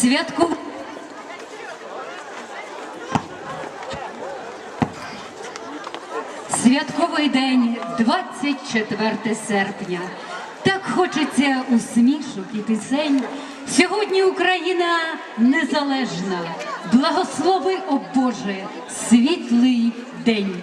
Святку. Святковий день, 24 серпня. Так хочеться усмішок і пісень. Сьогодні Україна незалежна. Благослови, о Боже, світлий день.